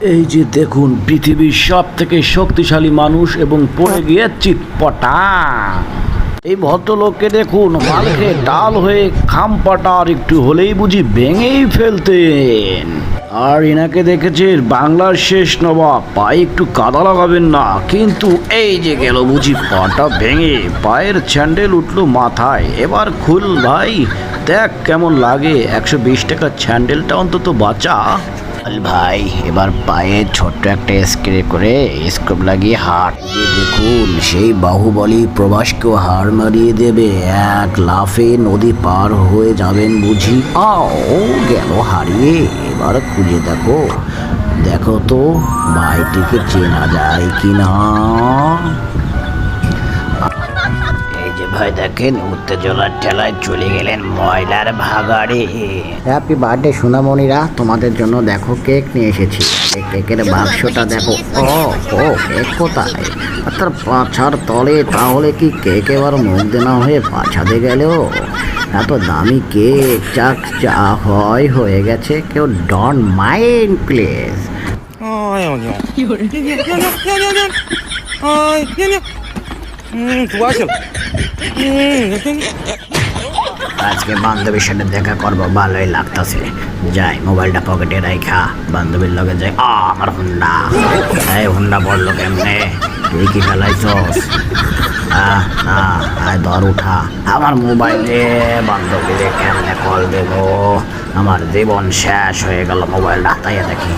এই যে দেখুন, পৃথিবীর সব থেকে শক্তিশালী মানুষ এবং পড়ে গিয়ে চিৎপটা। এই ভদ্রলোককে দেখুন মাল খেয়ে ডাল হয়ে খামপাটা আর একটু হলেই বুঝি ভেঙেই ফেলতেন। আর এনাকে দেখেছে বাংলার শেষ নবাব, পায়ে একটু কাদা লাগাবেন না। কিন্তু এই যে গেল বুঝি, পাটা ভেঙে পায়ের স্যান্ডেল উঠল মাথায়। এবার খুল ভাই, দেখ কেমন লাগে। একশো বিশ টাকার স্যান্ডেলটা অন্তত বাঁচা। বল ভাই, এবার পায়ে ছোট্ট একটা স্ক্রে করে স্ক্রুপ লাগিয়ে হাট দেখুন, সেই বাহুবলী প্রবাসকেও হার মারিয়ে দেবে। এক লাফে নদী পার হয়ে যাবেন বুঝি? আও, গেল হারিয়ে, এবার খুঁজে দেখো। দেখো তো, ভাইটিকে চেনা যায় কি না ভয় দেখেন উত্তেজনার ঠেলায় চলে গেলেন ময়লার ভাগাড়ে। হ্যাপি বার্থডে সোনামণিরা। তোমাদের জন্য দেখো কেক নিয়ে এসেছি। এই কেকের বাক্সটা দেখো। ও ও কেক কোথায়? অর্থাৎ পাছার তলে তাহলে কি কেক এবার মুখ দেনা হয়ে পাছাতে গেলেও? এত দামি কেক চাক চা হয় হয়ে গেছে। কেউ ডন মাইন্ড প্লেস আজকে বান্ধবীর সাথে দেখা করব, ভালোই লাগতেছে। যাই, মোবাইলটা পকেটে রাইখা, বান্ধবীর লগে যাই। আমার হুন্ডা। এই হুন্ডা বলল কেমনে? তুই কি ফেলাইছস ধর উঠা। আমার মোবাইলে বান্ধবীরে কেমনে কল দেবো? আমার জীবন শেষ হয়ে গেল মোবাইল তাই দেখি।